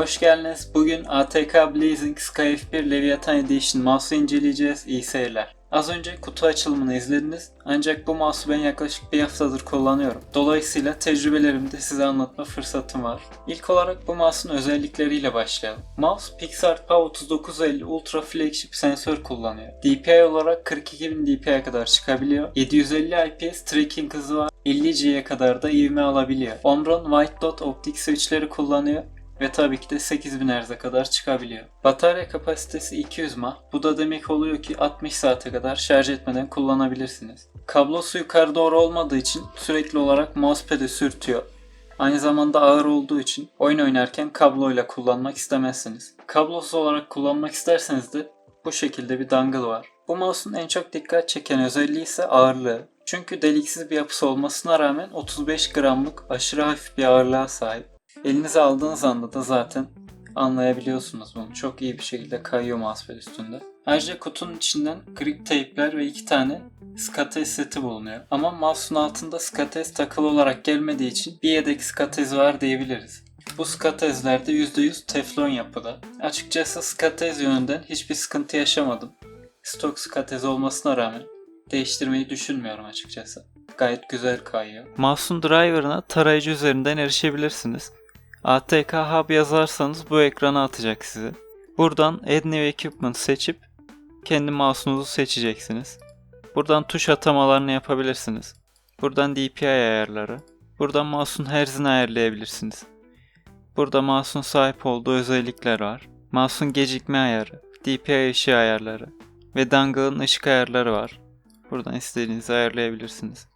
Hoş geldiniz. Bugün ATK Blazing Sky F1 Leviathan Edition mouse'u inceleyeceğiz. İyi seyirler. Az önce kutu açılımını izlediniz. Ancak bu mouse'u ben yaklaşık bir haftadır kullanıyorum. Dolayısıyla tecrübelerimi de size anlatma fırsatım var. İlk olarak bu mouse'un özellikleriyle başlayalım. Mouse PixArt PAV 3950 Ultra Flagship sensör kullanıyor. DPI olarak 42000 DPI'ye kadar çıkabiliyor. 750 IPS tracking hızı var. 50G'ye kadar da ivme alabiliyor. Omron White Dot optik switchleri kullanıyor ve tabii ki de 8000 Hz'e kadar çıkabiliyor. Batarya kapasitesi 200 mAh. Bu da demek oluyor ki 60 saate kadar şarj etmeden kullanabilirsiniz. Kablosu yukarı doğru olmadığı için sürekli olarak mousepad'i sürtüyor. Aynı zamanda ağır olduğu için oyun oynarken kabloyla kullanmak istemezsiniz. Kablosuz olarak kullanmak isterseniz de bu şekilde bir dongle var. Bu mouse'un en çok dikkat çeken özelliği ise ağırlığı. Çünkü deliksiz bir yapısı olmasına rağmen 35 gramlık aşırı hafif bir ağırlığa sahip. Elinize aldığınız anda da zaten anlayabiliyorsunuz bunu. Çok iyi bir şekilde kayıyor mousepad üstünde. Ayrıca kutunun içinden grip teypler ve iki tane skates seti bulunuyor. Ama mouse'un altında skates takılı olarak gelmediği için bir yedek skates var diyebiliriz. Bu skatezler de %100 teflon yapıda. Açıkçası skatez yönünden hiçbir sıkıntı yaşamadım. Stok skatez olmasına rağmen değiştirmeyi düşünmüyorum açıkçası. Gayet güzel kayıyor. Mouse'un driver'ına tarayıcı üzerinden erişebilirsiniz. ATK Hub yazarsanız bu ekrana atacak sizi. Buradan Add New Equipment seçip kendi mouse'unuzu seçeceksiniz. Buradan tuş atamalarını yapabilirsiniz. Buradan DPI ayarları. Buradan mouse'un herzini ayarlayabilirsiniz. Burada mouse'un sahip olduğu özellikler var. Mouse'un gecikme ayarı, DPI ışığı ayarları ve dongle'ın ışık ayarları var. Buradan istediğinizi ayarlayabilirsiniz.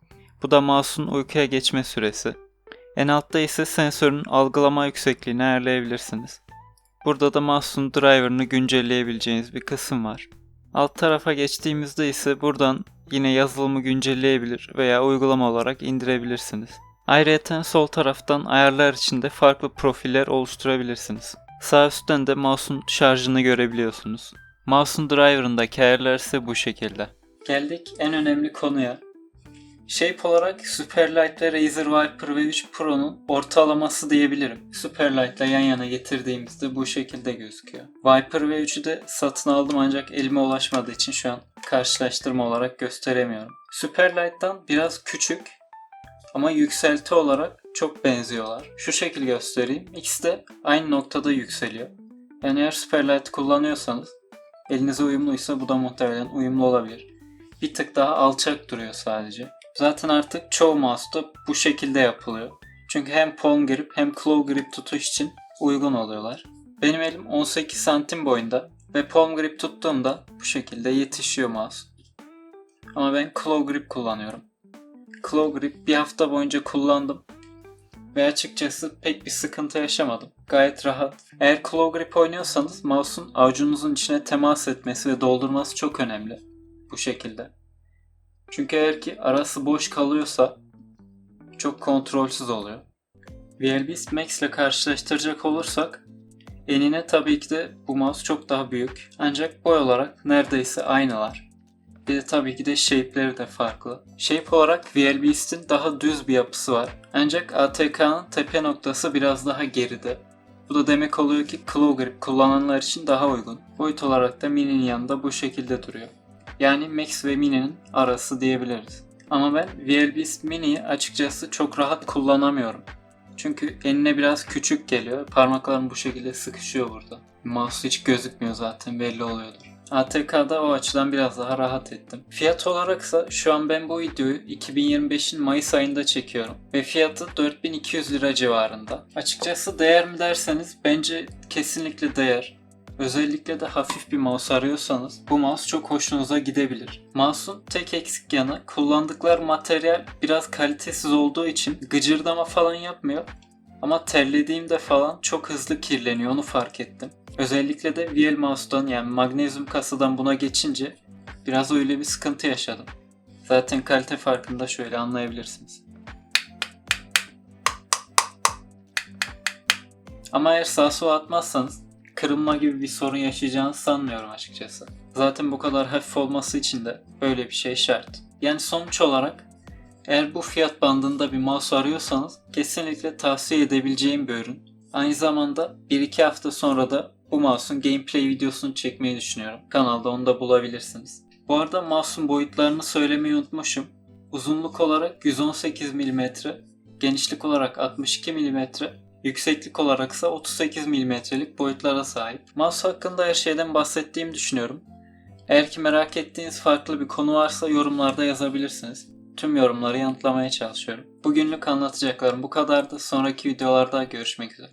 Bu da mouse'un uykuya geçme süresi. En altta ise sensörün algılama yüksekliğini ayarlayabilirsiniz. Burada da mouse'un driver'ını güncelleyebileceğiniz bir kısım var. Alt tarafa geçtiğimizde ise buradan yine yazılımı güncelleyebilir veya uygulama olarak indirebilirsiniz. Ayrıca sol taraftan ayarlar içinde farklı profiller oluşturabilirsiniz. Sağ üstten de mouse'un şarjını görebiliyorsunuz. Mouse'un driver'ındaki ayarlar ise bu şekilde. Geldik en önemli konuya. Shape olarak Superlight ile Razer Viper V3 Pro'nun ortalaması diyebilirim. Superlight ile yan yana getirdiğimizde bu şekilde gözüküyor. Viper V3'ü de satın aldım ancak elime ulaşmadığı için şu an karşılaştırma olarak gösteremiyorum. Superlight'tan biraz küçük ama yükselti olarak çok benziyorlar. Şu şekil göstereyim. İkisi de aynı noktada yükseliyor. Yani eğer Superlight kullanıyorsanız elinize uyumluysa bu da muhtemelen uyumlu olabilir. Bir tık daha alçak duruyor sadece. Zaten artık çoğu mouse'da bu şekilde yapılıyor. Çünkü hem palm grip hem claw grip tutuş için uygun oluyorlar. Benim elim 18 santim boyunda ve palm grip tuttuğumda bu şekilde yetişiyor mouse. Ama ben claw grip kullanıyorum. Claw grip bir hafta boyunca kullandım ve açıkçası pek bir sıkıntı yaşamadım. Gayet rahat. Eğer claw grip oynuyorsanız mouse'un avucunuzun içine temas etmesi ve doldurması çok önemli. Bu şekilde. Çünkü eğer ki arası boş kalıyorsa çok kontrolsüz oluyor. VLBeast Max ile karşılaştıracak olursak enine tabii ki de bu mouse çok daha büyük. Ancak boy olarak neredeyse aynılar. Bir de tabii ki de shape'leri de farklı. Shape olarak VLBeast'in daha düz bir yapısı var. Ancak ATK'nın tepe noktası biraz daha geride. Bu da demek oluyor ki claw grip kullananlar için daha uygun. Boyut olarak da Mini'nin yanında bu şekilde duruyor. Yani Max ve Mini'nin arası diyebiliriz. Ama ben VLBeast Mini'yi açıkçası çok rahat kullanamıyorum. Çünkü eline biraz küçük geliyor. Parmaklarım bu şekilde sıkışıyor burada. Mouse hiç gözükmüyor zaten belli oluyordur. ATK'da o açıdan biraz daha rahat ettim. Fiyat olaraksa şu an ben bu videoyu 2025'in Mayıs ayında çekiyorum. Ve fiyatı 4200 lira civarında. Açıkçası değer mi derseniz bence kesinlikle değer. Özellikle de hafif bir mouse arıyorsanız bu mouse çok hoşunuza gidebilir. Mouse'un tek eksik yanı kullandıkları materyal biraz kalitesiz olduğu için gıcırdama falan yapmıyor. Ama terlediğimde falan çok hızlı kirleniyor onu fark ettim. Özellikle de VL Mouse'dan yani magnezyum kasadan buna geçince biraz öyle bir sıkıntı yaşadım. Zaten kalite farkını da şöyle anlayabilirsiniz. Ama eğer sağ sola atmazsanız kırılma gibi bir sorun yaşayacağını sanmıyorum açıkçası. Zaten bu kadar hafif olması için de böyle bir şey şart. Yani sonuç olarak eğer bu fiyat bandında bir mouse arıyorsanız kesinlikle tavsiye edebileceğim bir ürün. Aynı zamanda 1-2 hafta sonra da bu mouse'un gameplay videosunu çekmeyi düşünüyorum. Kanalda onu da bulabilirsiniz. Bu arada mouse'un boyutlarını söylemeyi unutmuşum. Uzunluk olarak 118 mm, genişlik olarak 62 mm, yükseklik olarak ise 38 mm'lik boyutlara sahip. Mouse hakkında her şeyden bahsettiğimi düşünüyorum. Eğer ki merak ettiğiniz farklı bir konu varsa yorumlarda yazabilirsiniz. Tüm yorumları yanıtlamaya çalışıyorum. Bugünlük anlatacaklarım bu kadardı. Sonraki videolarda görüşmek üzere.